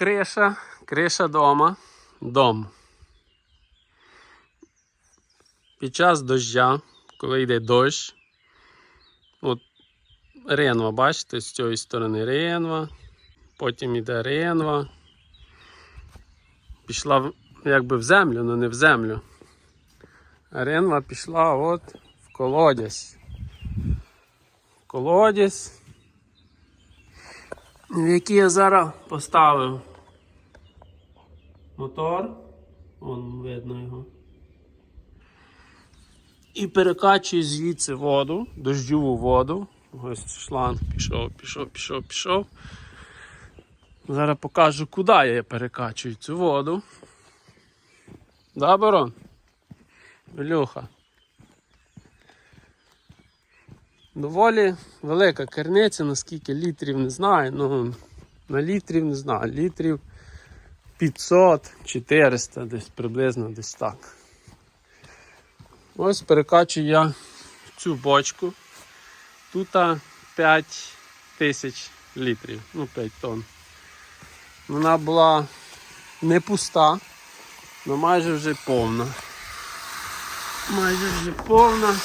криша, криша дома, дом. Під час дождя, коли йде дощ, от ренва, бачите, з цієї сторони ренва, потім йде ренва. Пішла якби в землю, але не в землю. А ренва пішла от в колодязь. В колодязь, в який я зараз поставив мотор. Вон видно його. І перекачую звідси воду, дощову воду. Ось шланг пішов, пішов, пішов, пішов. Зараз покажу, куди я перекачую цю воду. Да, барон? Ілюха. Доволі велика керниця, наскільки літрів не знаю. Ну, на літрів не знаю. Літрів 500, 400, десь приблизно десь так. Ось перекачую я цю бочку. Тут 5 тисяч літрів, ну 5 тонн. Вона була не пуста, але майже вже повна. Майже вже повна.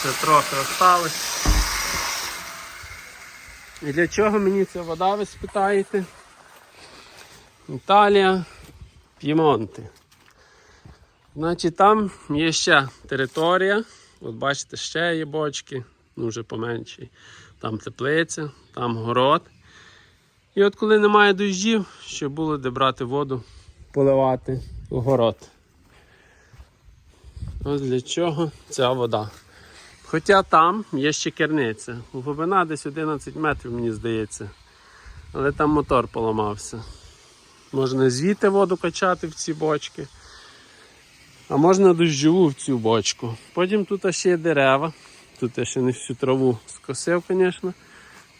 Ще трохи осталось. І для чого мені ця вода, ви спитаєте? Італія, П'ємонти. Значить, там є ще територія. От бачите, ще є бочки, ну вже поменші. Там теплиця, там город. І от коли немає дощів, щоб було де брати воду, поливати в город. Ось для чого ця вода. Хоча там є ще керниця. Глибина десь 11 метрів, мені здається. Але там мотор поламався. Можна звідти воду качати в ці бочки. А можна дощову в цю бочку. Потім тут ще є дерева. Тут я ще не всю траву скосив, звісно.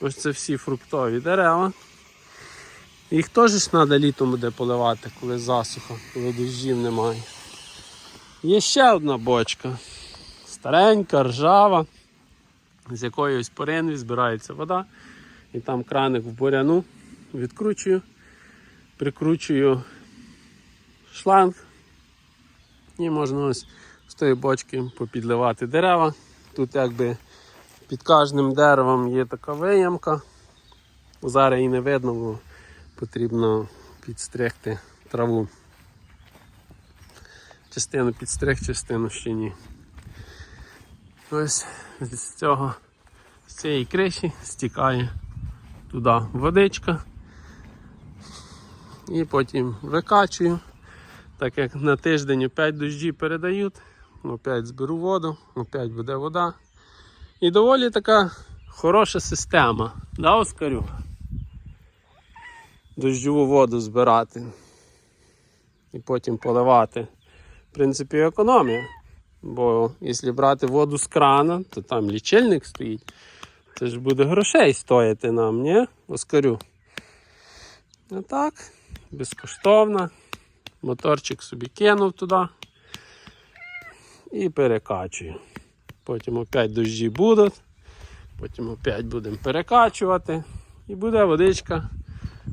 Ось це всі фруктові дерева. Їх теж треба літом буде поливати, коли засуха, коли дощів немає. Є ще одна бочка. Старенька, ржава, з якоїсь поринві збирається вода. І там краник в буряну. Відкручую, прикручую шланг. І можна ось з тої бочки попідливати дерева. Тут якби під кожним деревом є така виямка. Зараз її не видно, бо потрібно підстригти траву. Частину підстриг, частину ще ні. Ось з цього, з цієї криші стікає туди водичка. І потім викачую. Так як на тиждень опять дощі передають, опять зберу воду, опять буде вода. І доволі така хороша система. Да, Оскарю? Дощову воду збирати і потім поливати. В принципі, економія. Бо якщо брати воду з крана, то там лічильник стоїть. Це ж буде грошей стоїти нам, ні? Оскарю. А так, безкоштовно. Моторчик собі кинув туди і перекачую. Потім опять дощі будуть, потім опять будемо перекачувати і буде водичка,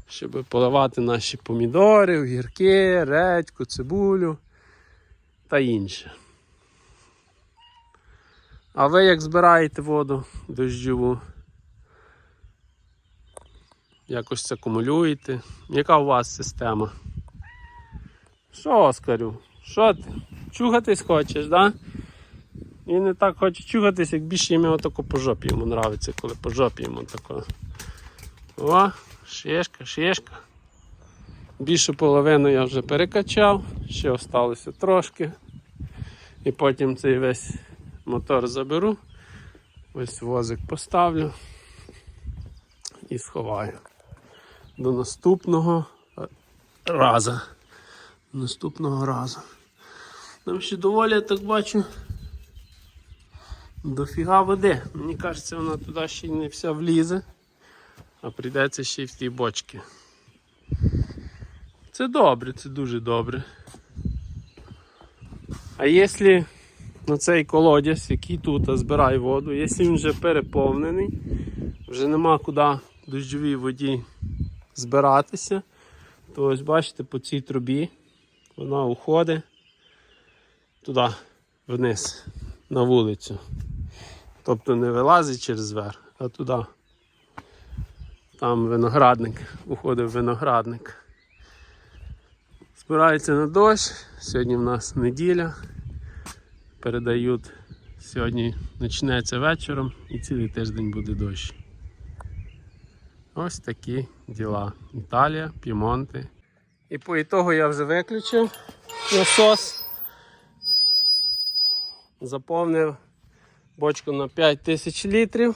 щоб поливати наші помідори, огірки, редьку, цибулю та інше. А ви як збираєте воду дощову? Якось це акумулюєте? Яка у вас система? Що, Оскарю? Що ти? Чухатись хочеш, да? Він не так хоче чухатись, як більше йому отако по жопі йому нравиться, коли по жопі йому тако. О, шишка, шишка. Більшу половину я вже перекачав, ще осталося трошки. І потім цей весь мотор заберу. Ось возик поставлю і сховаю. До наступного разу наступного разу. Там ще доволі я так бачу. Дофіга води. Мені кажеться, вона туди ще не вся влізе, а прийдеться ще й в ті бочки. Це добре, це дуже добре. А якщо на цей колодязь, який тут збирає воду, якщо він вже переповнений, вже нема куди дощовій воді збиратися, то ось бачите, по цій трубі вона уходить туди, вниз, на вулицю. Тобто не вилазить через верх, а туди. Там виноградник, уходив виноградник. Збирається на дощ. Сьогодні в нас неділя. Передають, сьогодні почнеться вечором і цілий тиждень буде дощ. Ось такі діла. Італія, П'ємонти. І по ітогу я вже виключив насос. Заповнив бочку на 5000 літрів.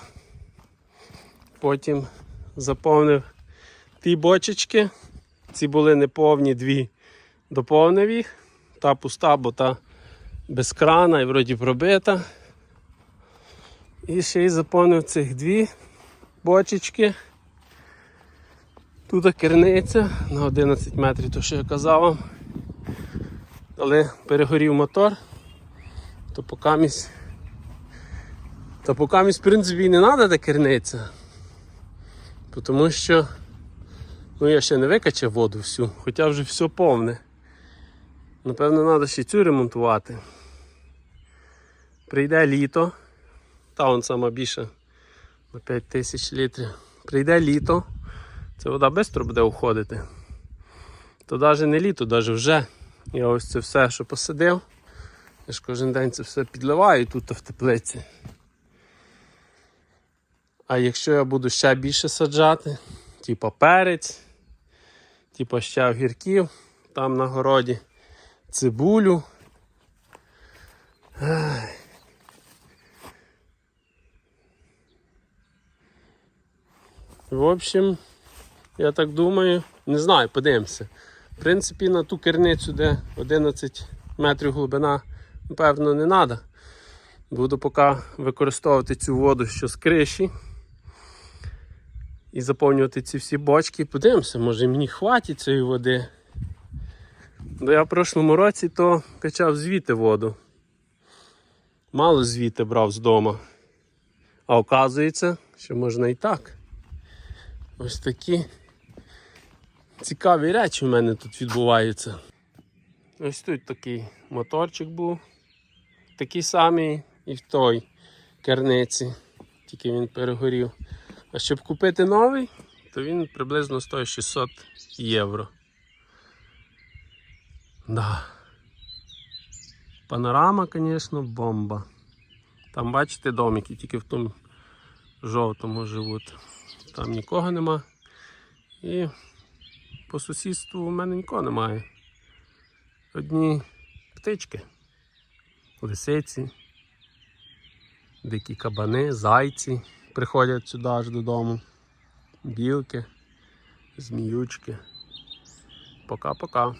Потім заповнив ті бочечки. Ці були неповні дві. Доповнив їх. Та пуста, бо та без крана і вроді пробита. І ще й заповнив цих дві бочечки. Тут керниця на 11 метрів, то що я казав вам. Але перегорів мотор, то покамість, то покамість, в принципі, і не треба та керниця. Тому що ну, я ще не викачав воду всю, хоча вже все повне. Напевно, треба ще цю ремонтувати. Прийде літо, та он сама більша на 5 тисяч літрів. Прийде літо, ця вода швидко буде уходити. То навіть не літо, навіть вже. Я ось це все, що посадив. Я ж кожен день це все підливаю тут в теплиці. А якщо я буду ще більше саджати, типа перець, типа ще огірків, там на городі цибулю. В общем, я так думаю, не знаю, подивимося. В принципі, на ту керницю, де 11 метрів глибина, напевно, не треба. Буду поки використовувати цю воду, що з криші. І заповнювати ці всі бочки. Подивимося, може мені хватить цієї води. Бо я в прошлому році то качав звідти воду. Мало звідти брав з дому. А оказується, що можна і так. Ось такі цікаві речі в мене тут відбуваються. Ось тут такий моторчик був. Такий самий і в той керниці, тільки він перегорів. А щоб купити новий, то він приблизно стоїть 600 євро. Да. Панорама, звісно, бомба. Там, бачите, домики, тільки в тому жовтому живуть. Там нікого нема. І по сусідству в мене нікого немає. Одні птички, лисиці, дикі кабани, зайці приходять сюди аж додому. Білки, зміючки. Пока-пока.